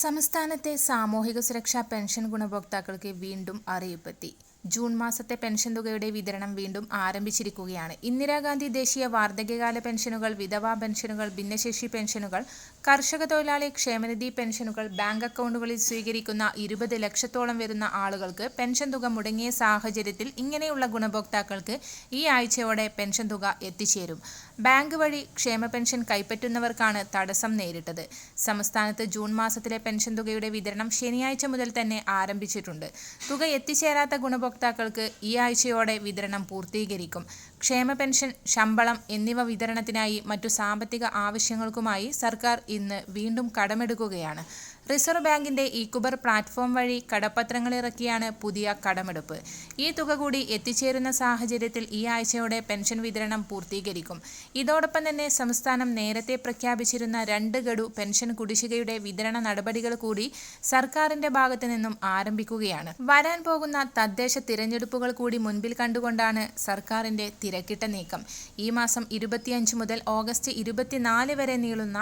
സംസ്ഥാനത്തെ സാമൂഹിക സുരക്ഷാ പെൻഷൻ ഗുണഭോക്താക്കൾക്ക് വീണ്ടും അറിയിപ്പെത്തി ജൂൺ മാസത്തെ പെൻഷൻ തുകയുടെ വിതരണം വീണ്ടും ആരംഭിച്ചിരിക്കുകയാണ്. ഇന്ദിരാഗാന്ധി ദേശീയ വാർദ്ധക്യകാല പെൻഷനുകൾ വിധവാ പെൻഷനുകൾ ഭിന്നശേഷി പെൻഷനുകൾ കർഷക തൊഴിലാളി ക്ഷേമനിധി പെൻഷനുകൾ ബാങ്ക് അക്കൗണ്ടുകളിൽ സ്വീകരിക്കുന്ന ഇരുപത് ലക്ഷത്തോളം വരുന്ന ആളുകൾക്ക് പെൻഷൻ തുക മുടങ്ങിയ സാഹചര്യത്തിൽ ഇങ്ങനെയുള്ള ഗുണഭോക്താക്കൾക്ക് ഈ ആഴ്ചയോടെ പെൻഷൻ തുക എത്തിച്ചേരും. ബാങ്ക് വഴി ക്ഷേമ പെൻഷൻ കൈപ്പറ്റുന്നവർക്കാണ് തടസ്സം നേരിട്ടത്. സംസ്ഥാനത്ത് ജൂൺ മാസത്തിലെ പെൻഷൻ തുകയുടെ വിതരണം ശനിയാഴ്ച മുതൽ തന്നെ ആരംഭിച്ചിട്ടുണ്ട്. തുക എത്തിച്ചേരാത്ത ഗുണഭോക്താക്കൾക്ക് ഈ ആഴ്ചയോടെ വിതരണം പൂർത്തീകരിക്കും. ക്ഷേമ പെൻഷൻ ശമ്പളം എന്നിവ വിതരണത്തിനായി മറ്റു സാമ്പത്തിക ആവശ്യങ്ങൾക്കുമായി സർക്കാർ ഇന്ന് വീണ്ടും കടമെടുക്കുകയാണ്. റിസർവ് ബാങ്കിന്റെ ഈക്കുബർ പ്ലാറ്റ്ഫോം വഴി കടപ്പത്രങ്ങൾ ഇറക്കിയാണ് പുതിയ കടമെടുപ്പ്. ഈ തുക കൂടി എത്തിച്ചേരുന്ന സാഹചര്യത്തിൽ ഈ ആഴ്ചയോടെ പെൻഷൻ വിതരണം പൂർത്തീകരിക്കും. ഇതോടൊപ്പം തന്നെ സംസ്ഥാനം നേരത്തെ പ്രഖ്യാപിച്ചിരുന്ന രണ്ട് ഗഡു പെൻഷൻ കുടിശ്ശികയുടെ വിതരണ നടപടികൾ കൂടി സർക്കാരിന്റെ ഭാഗത്തു നിന്നും ആരംഭിക്കുകയാണ്. വരാൻ പോകുന്ന തദ്ദേശ തിരഞ്ഞെടുപ്പുകൾ കൂടി മുൻപിൽ കണ്ടുകൊണ്ടാണ് സർക്കാരിന്റെ തിരക്കിട്ട നീക്കം. ഈ മാസം ഇരുപത്തിയഞ്ച് മുതൽ ഓഗസ്റ്റ് ഇരുപത്തിനാല് വരെ നീളുന്ന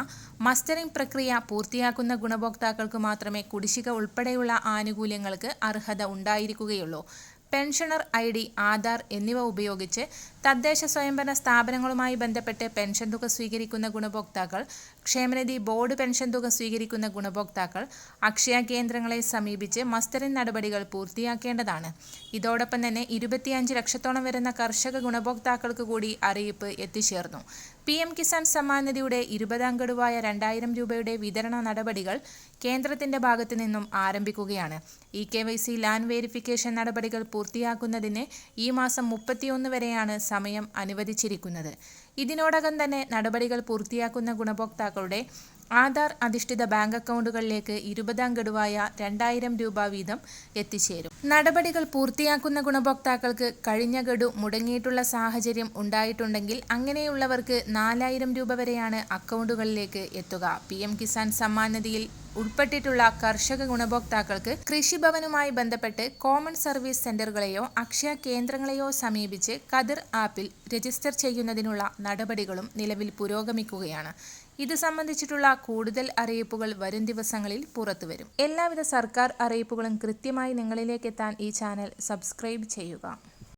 മസ്റ്ററിംഗ് പ്രക്രിയ പൂർത്തിയാക്കുന്ന ഗുണഭോക്താക്കൾക്ക് മാത്രമേ കുടിശ്ശിക ഉൾപ്പെടെയുള്ള ആനുകൂല്യങ്ങൾക്ക് അർഹത ഉണ്ടായിരിക്കുകയുള്ളൂ. പെൻഷനർ ഐ ഡി ആധാർ എന്നിവ ഉപയോഗിച്ച് തദ്ദേശ സ്വയംഭരണ സ്ഥാപനങ്ങളുമായി ബന്ധപ്പെട്ട് പെൻഷൻ തുക സ്വീകരിക്കുന്ന ഗുണഭോക്താക്കൾ ക്ഷേമനിധി ബോർഡ് പെൻഷൻ തുക സ്വീകരിക്കുന്ന ഗുണഭോക്താക്കൾ അക്ഷയ കേന്ദ്രങ്ങളെ സമീപിച്ച് മസ്തരൻ നടപടികൾ പൂർത്തിയാക്കേണ്ടതാണ്. ഇതോടൊപ്പം തന്നെ ഇരുപത്തിയഞ്ച് ലക്ഷത്തോളം വരുന്ന കർഷക ഗുണഭോക്താക്കൾക്ക് കൂടി അറിയിപ്പ് എത്തിച്ചേർന്നു. പി എം കിസാൻ സമ്മാൻ നിധിയുടെ ഇരുപതാം ഗഡുവായ രണ്ടായിരം രൂപയുടെ വിതരണ നടപടികൾ കേന്ദ്രത്തിന്റെ ഭാഗത്തു നിന്നും ആരംഭിക്കുകയാണ്. E K Y C land verification നടപടികൾ പൂർത്തിയാക്കുന്നതിന് ഈ മാസം മുപ്പത്തിയൊന്ന് വരെയാണ് സമയം അനുവദിച്ചിരിക്കുന്നത്. ഇതിനോടകം തന്നെ നടപടികൾ പൂർത്തിയാക്കുന്ന ഗുണഭോക്താക്കളുടെ ആധാർ അധിഷ്ഠിത ബാങ്ക് അക്കൗണ്ടുകളിലേക്ക് ഇരുപതാം ഗഡുവായ രണ്ടായിരം രൂപ വീതം എത്തിച്ചേരും. നടപടികൾ പൂർത്തിയാക്കുന്ന ഗുണഭോക്താക്കൾക്ക് കഴിഞ്ഞ ഗഡു മുടങ്ങിയിട്ടുള്ള സാഹചര്യം ഉണ്ടായിട്ടുണ്ടെങ്കിൽ അങ്ങനെയുള്ളവർക്ക് നാലായിരം രൂപ വരെയാണ് അക്കൗണ്ടുകളിലേക്ക് എത്തുക. പി കിസാൻ സമ്മാൻ നിധിയിൽ ഉൾപ്പെട്ടിട്ടുള്ള കർഷക ഗുണഭോക്താക്കൾക്ക് കൃഷിഭവനുമായി ബന്ധപ്പെട്ട് കോമൺ സർവീസ് സെന്ററുകളെയോ അക്ഷയ കേന്ദ്രങ്ങളെയോ സമീപിച്ച് കതിർ ആപ്പിൽ രജിസ്റ്റർ ചെയ്യുന്നതിനുള്ള നടപടികളും നിലവിൽ പുരോഗമിക്കുകയാണ്. ഇത് സംബന്ധിച്ചിട്ടുള്ള കൂടുതൽ അറിയിപ്പുകൾ വരും ദിവസങ്ങളിൽ പുറത്തുവരും എല്ലാവിധ സർക്കാർ അറിയിപ്പുകളും കൃത്യമായി നിങ്ങളിലേക്ക് എത്താൻ ഈ ചാനൽ സബ്സ്ക്രൈബ് ചെയ്യുക.